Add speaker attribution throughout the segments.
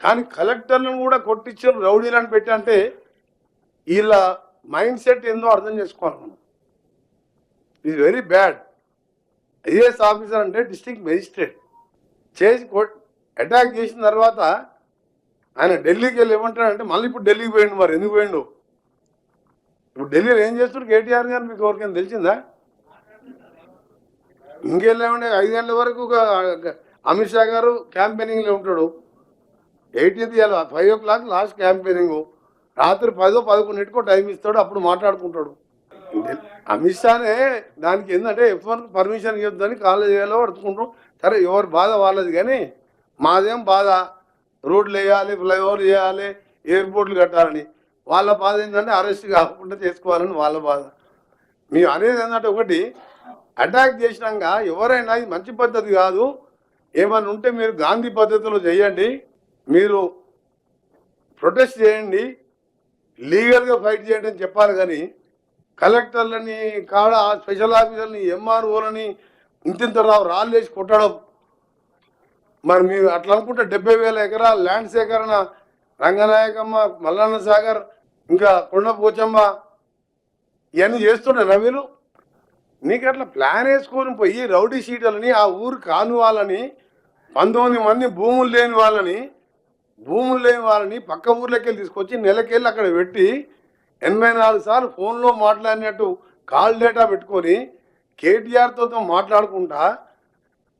Speaker 1: కానీ కలెక్టర్లను కూడా కొట్టించారు రౌడీలను పెట్టి అంటే వీళ్ళ మైండ్ సెట్ ఏందో అర్థం చేసుకోవాలి మనం. ఇది వెరీ బ్యాడ్ ఐఏఎస్ ఆఫీసర్ అంటే డిస్ట్రిక్ట్ మెజిస్ట్రేట్. చేసి అటాక్ చేసిన తర్వాత ఆయన ఢిల్లీకి వెళ్ళి ఏమంటాడంటే మళ్ళీ ఇప్పుడు ఢిల్లీకి పోయిండు మరి ఎందుకు పోయిండు? ఇప్పుడు ఢిల్లీలో ఏం చేస్తున్నారు? కేటీఆర్ గారు మీకు ఎవరికైనా తెలిసిందా? ఇంకెళ్ళేమంటే ఐదేళ్ళ వరకు ఒక అమిత్ షా గారు క్యాంపెయినింగ్లో ఉంటాడు. ఎయిటీన్త్ ఇవాళ five o'clock last campaigning రాత్రి పదో పదకొండింటికో టైం ఇస్తాడు. అప్పుడు మాట్లాడుకుంటాడు. అమిత్ షానే దానికి ఏంటంటే ఎఫ్ వన్ పర్మిషన్ ఇవ్వద్దని కాలేజీలో అడుచుకుంటాం సరే ఎవరి బాధ వాళ్ళది కానీ మాదేం బాధ? రోడ్లు వేయాలి ఫ్లైఓవర్ చేయాలి ఎయిర్పోర్ట్లు కట్టాలని. వాళ్ళ బాధ ఏంటంటే అరెస్ట్ కాకుండా చేసుకోవాలని వాళ్ళ బాధ. మేము అనేది ఏంటంటే ఒకటి అటాక్ చేసినాక ఎవరైనా ఇది మంచి పద్ధతి కాదు. ఏమైనా ఉంటే మీరు గాంధీ పద్ధతిలో చేయండి. మీరు ప్రొటెస్ట్ చేయండి లీగల్గా ఫైట్ చేయండి అని చెప్పాలి కానీ కలెక్టర్లని కాడ స్పెషల్ ఆఫీసర్ని ఎంఆర్ఓలని ఇంతింత రావు రాళ్ళు వేసి కొట్టడం. మరి మీరు అట్లా అనుకుంటే డెబ్బై వేల ఎకరాల ల్యాండ్ సేకరణ రంగనాయకమ్మ మల్లన్న సాగర్ ఇంకా కొండ పోచమ్మ ఇవన్నీ చేస్తుంటారా వీళ్ళు నీకు అట్లా ప్లాన్ వేసుకొని పోయి రౌడీ షీటలని ఆ ఊరు కాని వాళ్ళని పంతొమ్మిది మంది భూములు లేని వాళ్ళని భూములు లేని వాళ్ళని పక్క ఊర్లోకెళ్ళి తీసుకొచ్చి నెలకెళ్ళి అక్కడ పెట్టి ఎనభై నాలుగు సార్లు ఫోన్లో మాట్లాడినట్టు కాల్ డేటా పెట్టుకొని కేటీఆర్తో మాట్లాడుకుంటా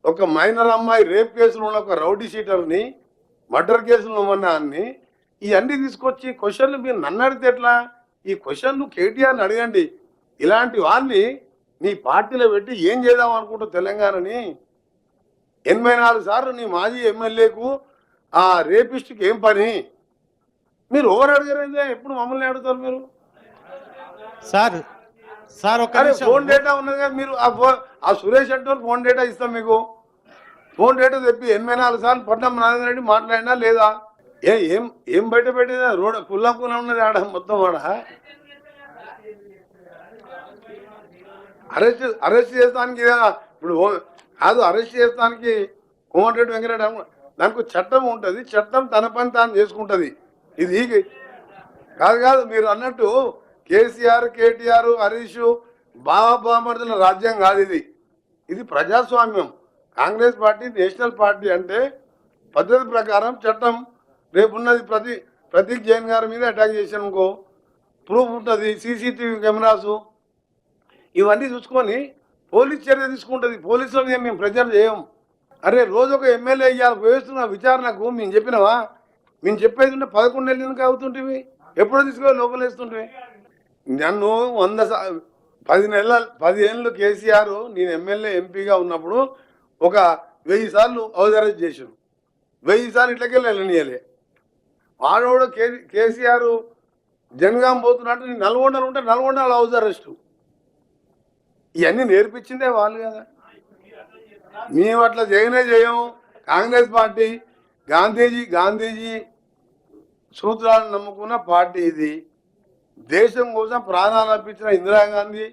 Speaker 1: ఒక మైనర్ అమ్మాయి రేప్ కేసులో ఉన్న ఒక రౌడీ షీటర్ని మర్డర్ కేసులో ఉన్న అన్ని ఇవన్నీ తీసుకొచ్చి క్వశ్చన్లు మీరు నన్ను అడిగితే ఎట్లా? ఈ క్వశ్చన్లు కేటీఆర్ని అడగండి. ఇలాంటి వాళ్ళని నీ పార్టీలో పెట్టి ఏం చేద్దాం అనుకుంటావు తెలంగాణని? ఎనభై నాలుగు సార్లు నీ మాజీ ఎమ్మెల్యేకు ఆ రేపిస్ట్కి ఏం పని? మీరు ఓవర్ అడిగారైతే ఎప్పుడు మమ్మల్ని అడుగుతారు మీరు?
Speaker 2: సార్ సార్ నిమిషం.
Speaker 1: ఫోన్ డేటా ఉన్నది కదా మీరు ఆ సురేష్ అంటే ఫోన్ డేటా ఇస్తాం మీకు. ఫోన్ డేటా తెప్పి ఎనభై నాలుగు సార్లు పట్నం నారాయణ రెడ్డి మాట్లాడినా లేదా? ఏ ఏం ఏం బయట పెట్టేదా? రోడ్ కుల్లా కుల్లా ఉన్నది ఆడ మొత్తం ఆడ. అరెస్ట్ అరెస్ట్ చేస్తానికి ఇప్పుడు కాదు అరెస్ట్ చేస్తానికి కోమటిరెడ్డి వెంకటరెడ్డి దానికి చట్టం ఉంటుంది చట్టం తన పని తాను చేసుకుంటుంది. ఇది కాదు కాదు మీరు అన్నట్టు కేసీఆర్ కేటీఆర్ హరీష్ బాబా రాజ్యం కాదు ఇది. ఇది ప్రజాస్వామ్యం. కాంగ్రెస్ పార్టీ నేషనల్ పార్టీ అంటే పద్ధతి ప్రకారం చట్టం రేపున్నది ప్రతి ప్రతీక్ జైన్ గారి మీద అటాక్ చేసానుకో ప్రూఫ్ ఉంటుంది సీసీటీవీ కెమెరాసు. ఇవన్నీ చూసుకొని పోలీస్ చర్య తీసుకుంటుంది. పోలీసుల మేము ప్రెజర్ చేయము అరే రోజు ఒక ఎమ్మెల్యే ఇవాళ వేస్తున్న విచారణకు మేము చెప్పినావా? మేము చెప్పేది ఉంటే పదకొండు నెలలు ఎందుకు అవుతుంటివి ఎప్పుడో తీసుకొని లోపల నన్ను వంద సా- పది నెలల పది ఏళ్ళు కేసీఆర్ నేను ఎమ్మెల్యే ఎంపీగా ఉన్నప్పుడు ఒక వెయ్యి సార్లు అవధారణ అరెస్ట్ చేసాను వెయ్యి సార్లు ఇట్లకెళ్ళి వెళ్ళనియలే ఆడవాడు కే కేసీఆర్ జనగాం పోతున్నట్టు నేను నల్గొండలు ఉంటే నల్గొండలు హౌస్ అరెస్టు. ఇవన్నీ నేర్పించిందే వాళ్ళు కదా. మేము అట్లా చేయనే చేయము కాంగ్రెస్ పార్టీ గాంధీజీ గాంధీజీ సూత్రాలను నమ్ముకున్న పార్టీ ఇది. దేశం కోసం ప్రాణాలు అర్పించిన ఇందిరాగాంధీ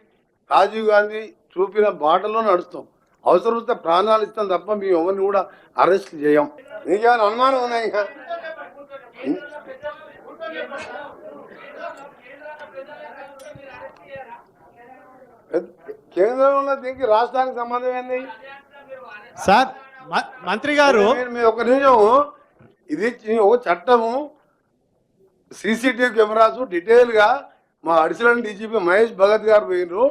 Speaker 1: రాజీవ్ గాంధీ చూపిన బాటలో నడుస్తాం. అవసరం వస్తే ప్రాణాలు ఇస్తాం తప్ప మేము ఎవరిని కూడా అరెస్ట్ చేయం. నీకేమైనా అనుమానం ఉన్నాయి ఇంకా. కేంద్రంలో దీనికి రాష్ట్రానికి సంబంధం ఏంది?
Speaker 2: సార్ మంత్రి గారు.
Speaker 1: ఒక నిమిషం. ఇది ఒక చట్టము. సీసీటీవీ కెమెరాస్ డీటెయిల్గా మా అడిషనల్ డీజీపీ మహేష్ భగత్ గారు పోయినరు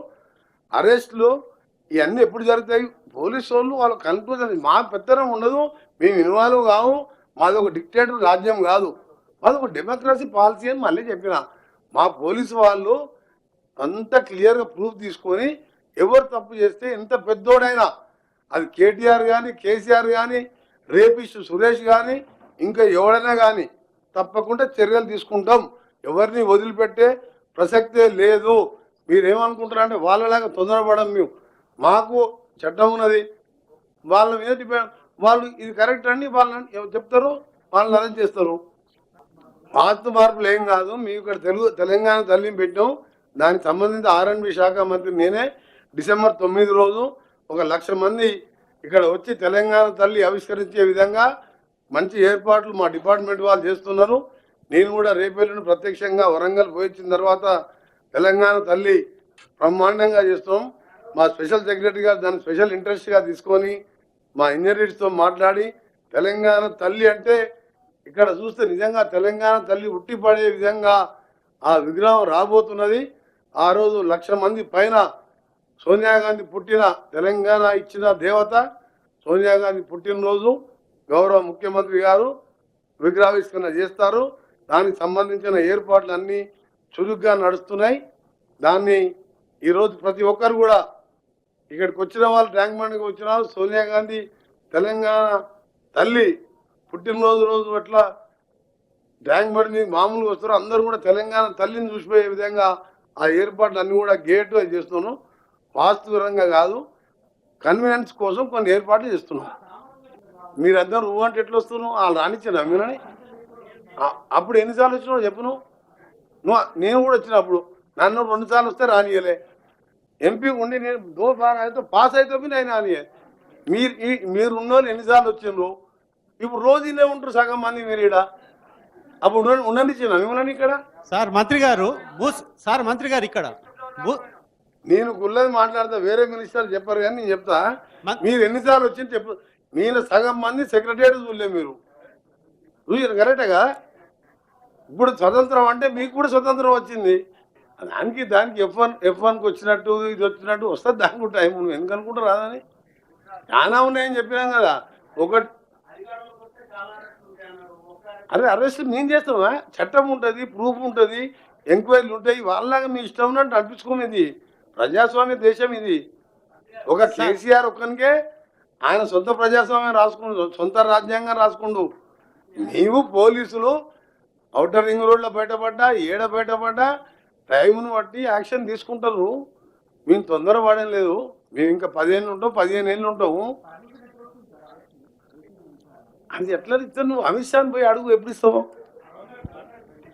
Speaker 1: అరెస్ట్లు ఇవన్నీ ఎప్పుడు జరుగుతాయి? పోలీసు వాళ్ళు వాళ్ళు కన్క్లూజన్ మా పెత్తనం ఉండదు. మేము ఇన్వాల్వ్ కావు మాది ఒక డిక్టేటర్ రాజ్యం కాదు. మాది ఒక డెమోక్రసీ పాలసీ అని మళ్ళీ చెప్పిన. మా పోలీసు వాళ్ళు అంత క్లియర్గా ప్రూఫ్ తీసుకొని ఎవరు తప్పు చేస్తే ఎంత పెద్దోడైనా అది కేటీఆర్ కానీ కేసీఆర్ కానీ రేపిస్ట్ సురేష్ కానీ ఇంకా ఎవడైనా కానీ తప్పకుండా చర్యలు తీసుకుంటాం. ఎవరిని వదిలిపెట్టే ప్రసక్తే లేదు. మీరేమనుకుంటారంటే వాళ్ళలాగా తొందరపడం మేము. మాకు చట్టం ఉన్నది. వాళ్ళ మీద డిపెండ్ వాళ్ళు ఇది కరెక్ట్ అండి వాళ్ళని చెప్తారు? వాళ్ళని అరెస్ట్ చేస్తారు. వాస్తు మార్పులు ఏం కాదు. మేము ఇక్కడ తెలుగు తెలంగాణ తల్లిని పెట్టాం. దానికి సంబంధించి ఆర్ఎన్బి శాఖ మంత్రి నేనే. డిసెంబర్ తొమ్మిది రోజు ఒక లక్ష మంది ఇక్కడ వచ్చి తెలంగాణ తల్లి ఆవిష్కరించే విధంగా మంచి ఏర్పాట్లు మా డిపార్ట్మెంట్ వాళ్ళు చేస్తున్నారు. నేను కూడా రేపేళ్ళను ప్రత్యక్షంగా వరంగల్ పోయించిన తర్వాత తెలంగాణ తల్లి బ్రహ్మాండంగా చేస్తాం. మా స్పెషల్ సెక్రటరీ గారు దాన్ని స్పెషల్ ఇంట్రెస్ట్గా తీసుకొని మా ఇంజనీర్స్తో మాట్లాడి తెలంగాణ తల్లి అంటే ఇక్కడ చూస్తే నిజంగా తెలంగాణ తల్లి ఉట్టిపడే విధంగా ఆ విగ్రహం రాబోతున్నది. ఆ రోజు లక్ష మంది పైన సోనియా గాంధీ పుట్టిన తెలంగాణ ఇచ్చిన దేవత సోనియా గాంధీ పుట్టినరోజు గౌరవ ముఖ్యమంత్రి గారు విగ్రహావిష్కరణ చేస్తారు. దానికి సంబంధించిన ఏర్పాట్లు అన్నీ చురుగ్గా నడుస్తున్నాయి. దాన్ని ఈరోజు ప్రతి ఒక్కరు కూడా ఇక్కడికి వచ్చిన వాళ్ళు ట్యాంక్ బండ్కి వచ్చిన వాళ్ళు సోనియా గాంధీ తెలంగాణ తల్లి పుట్టినరోజు రోజు అట్లా ట్యాంక్ బండ్ మీద మామూలుగా వస్తారు. అందరూ కూడా తెలంగాణ తల్లిని చూసిపోయే విధంగా ఆ ఏర్పాట్లు అన్నీ కూడా గేట్ చేస్తున్నాను. చేస్తున్నాం వాస్తుపరంగా కాదు కన్వీనియన్స్ కోసం కొన్ని ఏర్పాట్లు చేస్తున్నాం. మీరందరూ నువ్వు అంటే ఎట్లా వస్తున్నావు వాళ్ళు రానిచ్చాను మీరని అప్పుడు ఎన్నిసార్లు వచ్చినావు చెప్పు నువ్వు నేను కూడా వచ్చినప్పుడు నన్ను రెండు సార్లు వస్తే రానియలే ఎంపీ ఉండి నేను దో అయితే పాస్ అయితే నేను రానియే మీరు మీరు ఉన్నోళ్ళు ఎన్నిసార్లు వచ్చిండ్రు? ఇప్పుడు రోజు ఇల్లే ఉంటారు సగం మంది మీరు ఇక్కడ అప్పుడు ఉండనిచ్చిన మిమ్మల్ని ఇక్కడ.
Speaker 2: సార్ మంత్రి గారు సార్ మంత్రి గారు ఇక్కడ.
Speaker 1: నేను గుల్లది మాట్లాడితే వేరే మినిస్టర్ చెప్పారు కానీ నేను చెప్తా. మీరు ఎన్నిసార్లు వచ్చింది చెప్పు. నేను సగం మంది సెక్రటరీ చూడలే మీరు. చూసారు కరెక్టేగా ఇప్పుడు స్వతంత్రం అంటే మీకు కూడా స్వతంత్రం వచ్చింది. దానికి దానికి ఎఫ్ వన్ ఎఫ్ వన్కి వచ్చినట్టు ఇది వచ్చినట్టు వస్తుంది దానికి టైం. నువ్వు ఎందుకు అనుకుంటా రాదని? చాలా ఉన్నాయని చెప్పినాం కదా. ఒకటి అరే అరెస్ట్ నేను చేస్తామా చట్టం ఉంటుంది ప్రూఫ్ ఉంటుంది ఎంక్వైరీలు ఉంటాయి. వాళ్ళలాగా మీ ఇష్టం ఉన్నట్టు నడిపించుకునేది ప్రజాస్వామ్య దేశం ఇది. ఒక కేసీఆర్ ఒక్కనికే ఆయన సొంత ప్రజాస్వామ్యం రాసుకుండు సొంత రాజ్యాంగం రాసుకుండు. నీవు పోలీసులు అవుటర్ రింగ్ రోడ్లో బయటపడ్డా ఏడ బయటపడ్డా టైంను బట్టి యాక్షన్ తీసుకుంటారు. మేము తొందర పడేం లేదు. మేము ఇంకా పదిహేను ఉంటాం పదిహేను ఏళ్ళు ఉంటాము. అది ఎట్లా ఇస్తాను నువ్వు? అమిత్ షాని పోయి అడుగు ఎప్పుడు ఇస్తావు?